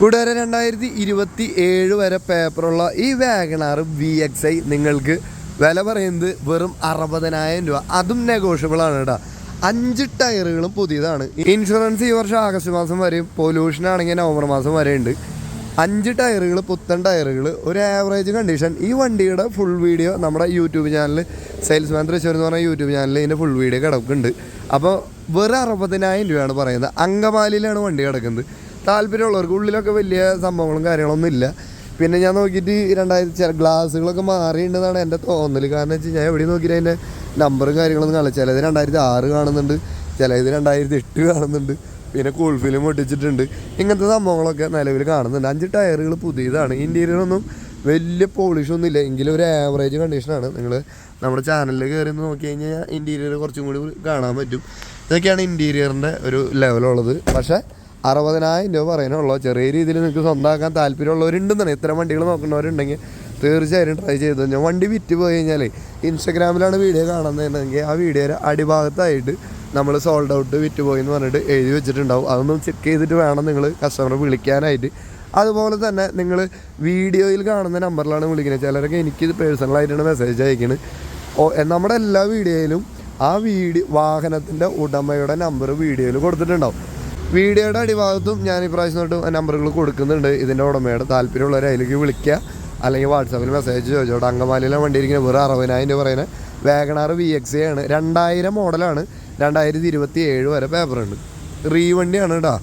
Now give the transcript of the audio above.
കൂട്ടുകാരെ രണ്ടായിരത്തി ഇരുപത്തി ഏഴ് വരെ പേപ്പറുള്ള ഈ വാഗണാർ വി എക്സ് ഐ നിങ്ങൾക്ക് വില പറയുന്നത് വെറും അറുപതിനായിരം രൂപ. അതും നെഗോഷ്യബിൾ ആണ് കേട്ടോ. അഞ്ച് ടയറുകളും പുതിയതാണ്. ഇൻഷുറൻസ് ഈ വർഷം ആഗസ്റ്റ് മാസം വരെയും പൊല്യൂഷൻ ആണെങ്കിൽ നവംബർ മാസം വരെ ഉണ്ട്. അഞ്ച് ടയറുകൾ പുത്തൻ ടയറുകൾ ഒരു ആവറേജ് കണ്ടീഷൻ ഈ വണ്ടിയുടെ ഫുൾ വീഡിയോ നമ്മുടെ YouTube channel sales man Thrissur എന്ന് പറഞ്ഞ യൂട്യൂബ് ചാനലിൽ ഇതിന്റെ ഫുൾ വീഡിയോ കിടക്കുന്നുണ്ട്. അപ്പോൾ വെറും അറുപതിനായിരം രൂപയാണ് പറയുന്നത്. അങ്കമാലിയിലാണ് വണ്ടി കിടക്കുന്നത്. താല്പര്യമുള്ളവർക്ക് ഉള്ളിലൊക്കെ വലിയ സംഭവങ്ങളും കാര്യങ്ങളൊന്നും ഇല്ല. പിന്നെ ഞാൻ നോക്കിയിട്ട് രണ്ടായിരത്തി ഗ്ലാസ്സുകളൊക്കെ മാറിയിട്ടുണ്ടെന്നാണ് എന്റെ തോന്നൽ കാരണം വെച്ച് ഞാൻ എവിടെ നോക്കിയിട്ട് അതിന്റെ നമ്പറും കാര്യങ്ങളൊന്നും കാണില്ല ചിലത് രണ്ടായിരത്തി ആറ് കാണുന്നുണ്ട് ചിലത് രണ്ടായിരത്തി എട്ട് കാണുന്നുണ്ട്. പിന്നെ കൂൾ ഫിലിം ഒട്ടിച്ചിട്ടുണ്ട്. ഇങ്ങനത്തെ സംഭവങ്ങളൊക്കെ നിലവിൽ കാണുന്നുണ്ട്. അഞ്ച് ടയറുകൾ പുതിയതാണ്. ഇന്റീരിയറൊന്നും വലിയ പോളിഷൊന്നും ഇല്ല. എങ്കിലും ഒരു ആവറേജ് കണ്ടീഷനാണ് നിങ്ങൾ നമ്മുടെ ചാനലിൽ കയറി നോക്കി കഴിഞ്ഞാൽ ഇന്റീരിയർ കുറച്ചും കൂടി കാണാൻ പറ്റും. ഇതൊക്കെയാണ് ഇന്റീരിയറിന്റെ ഒരു ലെവലുള്ളത് പക്ഷേ അറുപതിനായിരം രൂപ പറയാനുള്ളൂ ചെറിയ രീതിയിൽ നിങ്ങൾക്ക് സ്വന്തമാക്കാൻ താല്പര്യമുള്ളവരുണ്ടെന്നാണ്. ഇത്തരം വണ്ടികൾ നോക്കുന്നവരുണ്ടെങ്കിൽ തീർച്ചയായും ട്രൈ ചെയ്തു. ഞാൻ വണ്ടി വിറ്റ് പോയി കഴിഞ്ഞാൽ ഇൻസ്റ്റഗ്രാമിലാണ് വീഡിയോ കാണുന്നതെങ്കിൽ ആ വീഡിയോയുടെ അടിഭാഗത്തായിട്ട് നമ്മൾ സോൾഡ് ഔട്ട് വിറ്റ് പോയി എന്ന് പറഞ്ഞിട്ട് എഴുതി വെച്ചിട്ടുണ്ടാവും. അതൊന്ന് ചെക്ക് ചെയ്തിട്ട് വേണം നിങ്ങൾ കസ്റ്റമറെ വിളിക്കാനായിട്ട്. അതുപോലെ തന്നെ നിങ്ങൾ വീഡിയോയിൽ കാണുന്ന നമ്പറിലാണ് വിളിക്കുന്നത്. ചിലരൊക്കെ എനിക്ക് പേഴ്സണലായിട്ടാണ് മെസ്സേജ് അയക്കുന്നത് ഓ നമ്മുടെ എല്ലാ വീഡിയോയിലും ആ വീഡിയോ വാഹനത്തിന്റെ ഉടമയുടെ നമ്പർ വീഡിയോയിൽ കൊടുത്തിട്ടുണ്ടാവും. വീഡിയോയുടെ അടിഭാഗത്തും ഞാൻ ഇപ്രാവശ്യം തൊട്ട് നമ്പറുകൾ കൊടുക്കുന്നുണ്ട്. ഇതിന്റെ ഉടമയുടെ താല്പര്യമുള്ളവരെ അതിലേക്ക് വിളിക്കുക. അല്ലെങ്കിൽ വാട്സാപ്പിൽ മെസ്സേജ് ചോദിച്ചോട്ടെ അങ്കമാലിയിലെ വണ്ടി ഇരിക്കുന്നത് വെറും അറുപതിനായിരം രൂപ പറയുന്നത്. വേഗണാർ വി എക്സ് ആണ്. രണ്ടായിരം മോഡലാണ് രണ്ടായിരത്തി ഇരുപത്തി ഏഴ് വരെ പേപ്പറുണ്ട് റീ വണ്ടിയാണ് കേട്ടോ.